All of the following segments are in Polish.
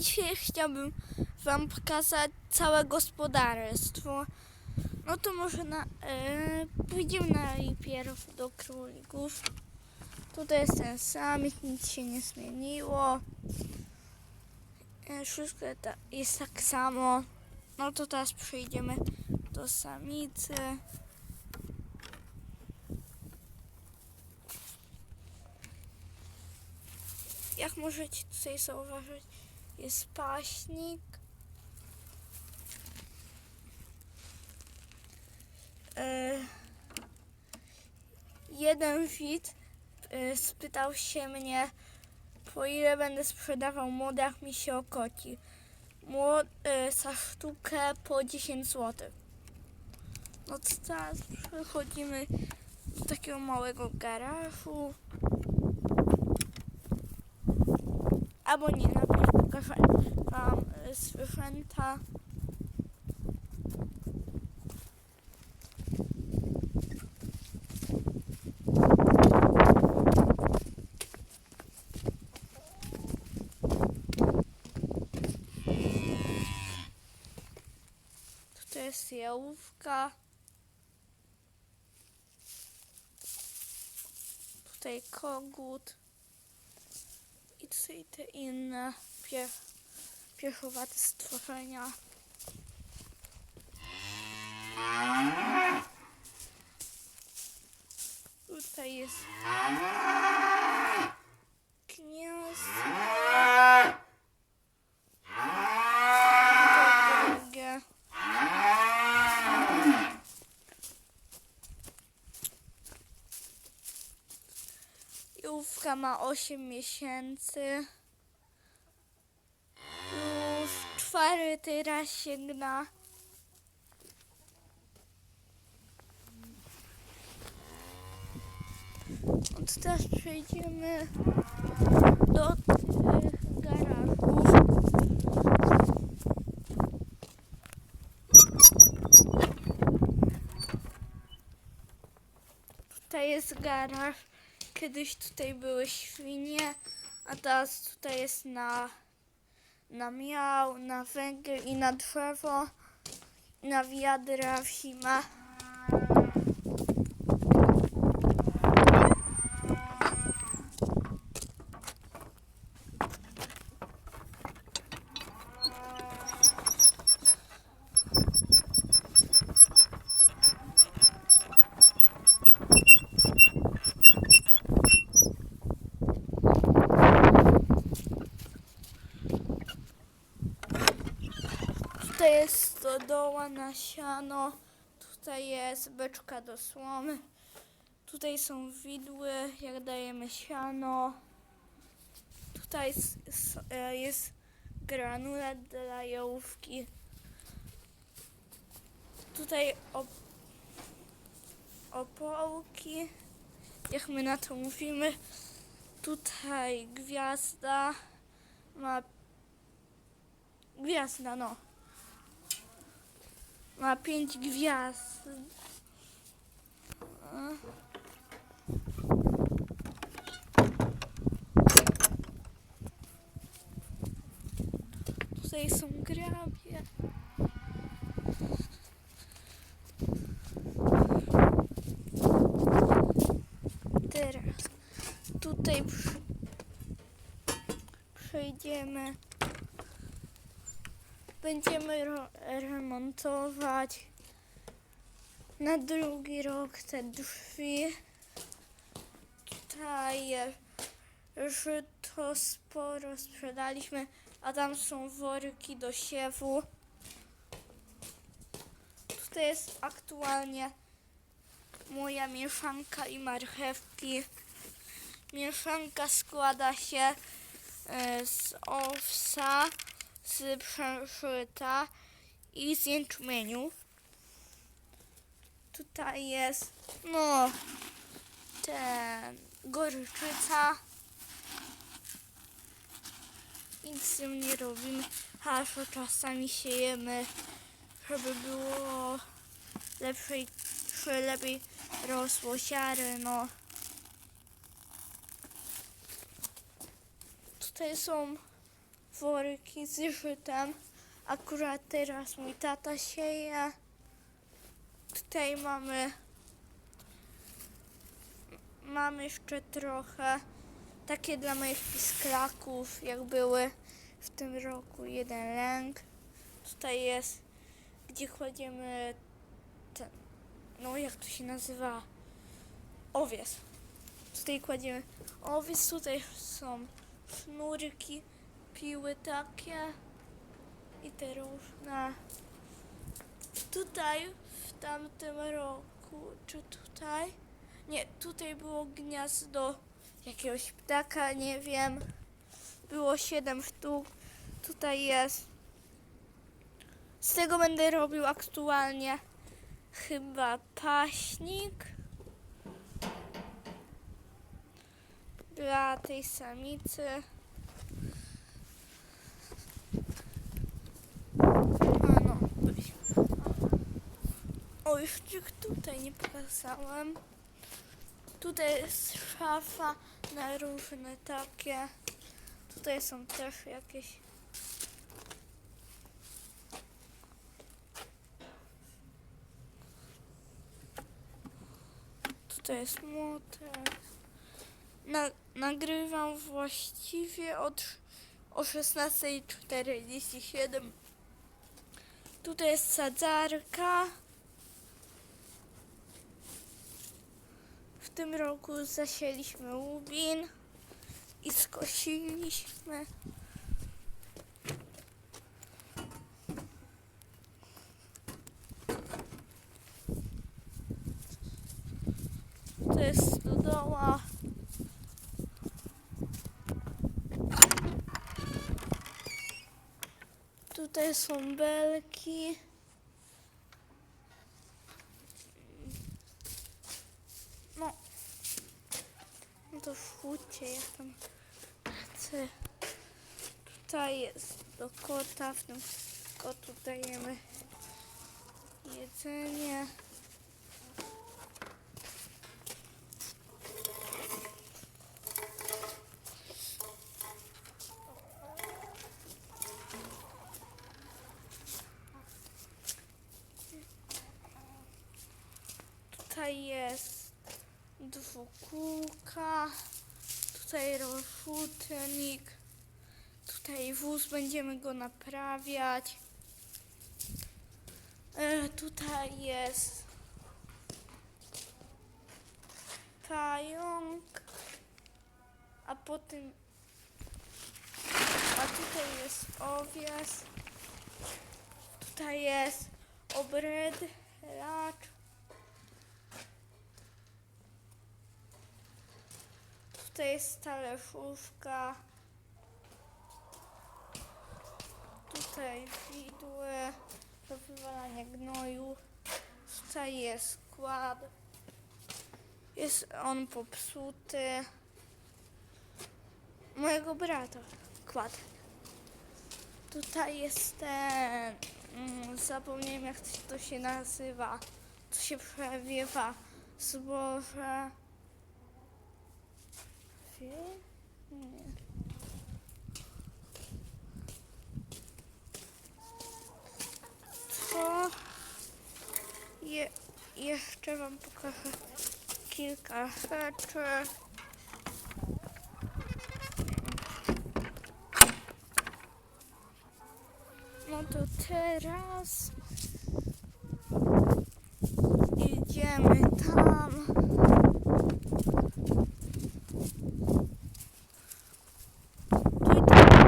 Dzisiaj chciałbym Wam pokazać całe gospodarstwo. No to może na, e, pójdziemy najpierw do królików. Tutaj jest ten samik, nic się nie zmieniło. E, wszystko jest tak samo. No to teraz przejdziemy do samicy. Jak możecie tutaj zauważyć, jest paśnik. E, jeden widz e, spytał się mnie, po ile będę sprzedawał młodych mi się okoci. Młod, e, za sztukę po 10 zł. No to teraz przechodzimy do takiego małego garażu. Albo nie, najpierw e, zwierzęta. Tutaj jest jałówka. Tutaj kogut. I tutaj te inne pie, piechowate stworzenia. Tutaj jest gniazdo. Ma 8 miesięcy. Już czwarty raz sięgna. Od teraz przejdziemy do tych garażów. Tutaj jest garaż. Kiedyś tutaj były świnie, a teraz tutaj jest na, na miał, na węgiel i na drzewo, na wiadra w zimę. Jest stodoła na siano, tutaj jest beczka do słomy, tutaj są widły, jak dajemy siano, tutaj jest, jest granulat dla jałówki, tutaj op, opołki, jak my na to mówimy, tutaj gwiazda ma gwiazda, no. Ma pięć gwiazd. Tutaj są grabie. Teraz tutaj przejdziemy. Będziemy remontować na drugi rok te drzwi. Tutaj żyto sporo sprzedaliśmy, a tam są worki do siewu. Tutaj jest aktualnie moja mieszanka i marchewki. Mieszanka składa się e, z owsa, z przeszyta i z jęczmieniu. Tutaj jest, no, ten gorczyca. Nic z tym nie robimy, hasło czasami siejemy, żeby było lepsze, i- żeby lepiej rosło ziarno. Tutaj są worki z żytem. Akurat teraz mój tata sieje. Tutaj mamy mamy jeszcze trochę takie dla moich pisklaków, jak były w tym roku jeden lęk. Tutaj jest, gdzie kładziemy ten, no jak to się nazywa, owies. Tutaj kładziemy owies, tutaj są sznurki, piły takie i te różne. Tutaj w tamtym roku, czy tutaj? Nie, tutaj było gniazdo jakiegoś ptaka, nie wiem. Było 7 sztuk. Tutaj jest. Z tego będę robił aktualnie chyba paśnik dla tej samicy. A no. O, jeszcze tutaj nie pokazałem. Tutaj jest szafa na różne takie. Tutaj są też jakieś. Tutaj jest młotek. Na, nagrywam właściwie od o 16.47. Tutaj jest sadzarka. Tym roku zasieliśmy łubin i skosiliśmy. To jest stodoła. Tutaj są belki. No, no to szkódcie, ja tam chcę. Tutaj jest do kota, w tym kotu dajemy jedzenie. Tutaj jest dwukółka, tutaj rozrzutnik, tutaj wóz, będziemy go naprawiać. E, tutaj jest pająk, a potem, a tutaj jest owies, tutaj jest obrydlacz. Tutaj jest talerzówka. Tutaj widły do wywalania gnoju. Tutaj jest kład. Jest on popsuty. Mojego brata kład. Tutaj jest ten. Mm, zapomniałem jak to się nazywa. To się przewiewa zboże. Wie? Nie. To je, jeszcze Wam pokażę kilka rzeczy. No to teraz idziemy tam. Tu i tam.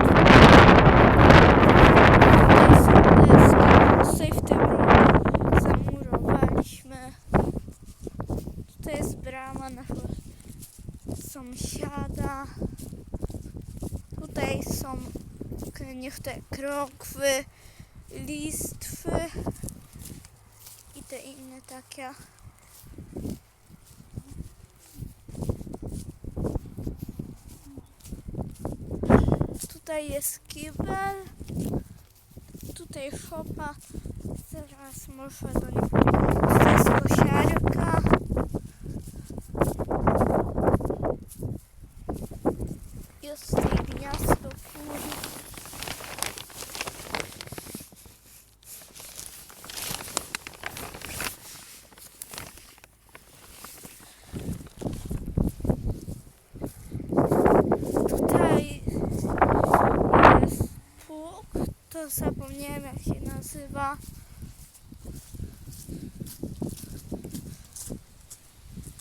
Tutaj w tym roku zamurowaliśmy. Tutaj jest brama naszego sąsiada. Tutaj są k- niech te krokwy, listwy inne takie. Tutaj jest kibel. Tutaj szopa. Zaraz może do niej. Tutaj Jest tutaj gniazdo kuli. to zapomniałem jak się nazywa.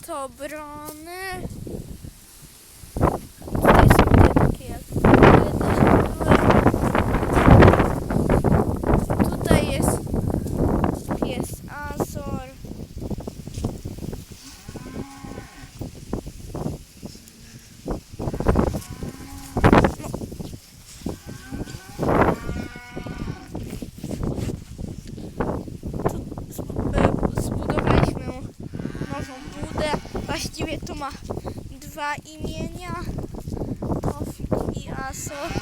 To brony. Tutaj są te takie jak były, też były. Tutaj jest pies Azor. Zbu- e, Zbudowaliśmy nową budę. Właściwie to ma dwa imienia. Tofik i Azor.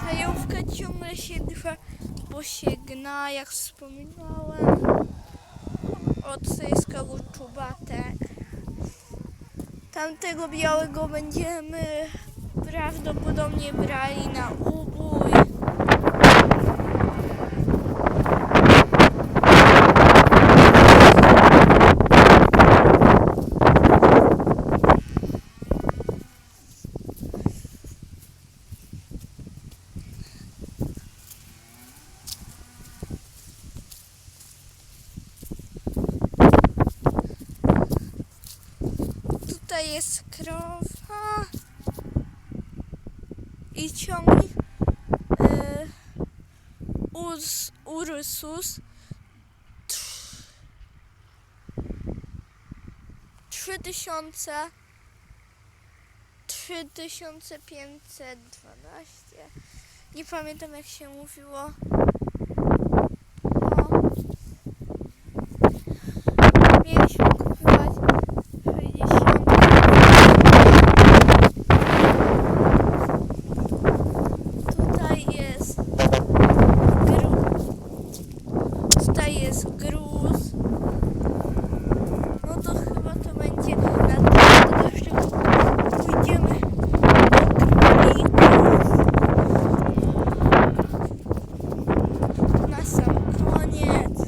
Tajówka ciągle się drze, bo się gna, jak wspominałem. Odsyska czubatek. Tamtego białego będziemy prawdopodobnie brali na ubój. Jest krowa. I ciągnik e, Urs, Ursus Trz- trzy tysiące trzy tysiące pięćset dwanaście. Nie pamiętam jak się mówiło no. mieliśmy kupować 60 Tutaj jest gruz. Tutaj jest gruz. No to chyba to będzie na tyle. To jeszcze pójdziemy do królików. Na sam koniec.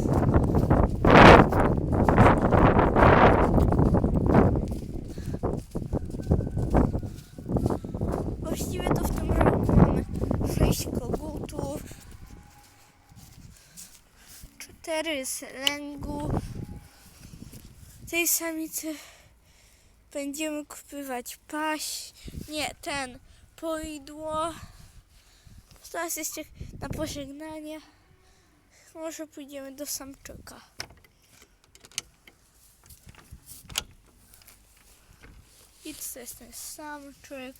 Właściwie to w tym roku mamy 6 kogutów, 4 z lęgu. Tej samicy będziemy kupywać paś, nie ten, poidło. Teraz jeszcze na pożegnanie. Może pójdziemy do samczyka. I to jest ten samczyk.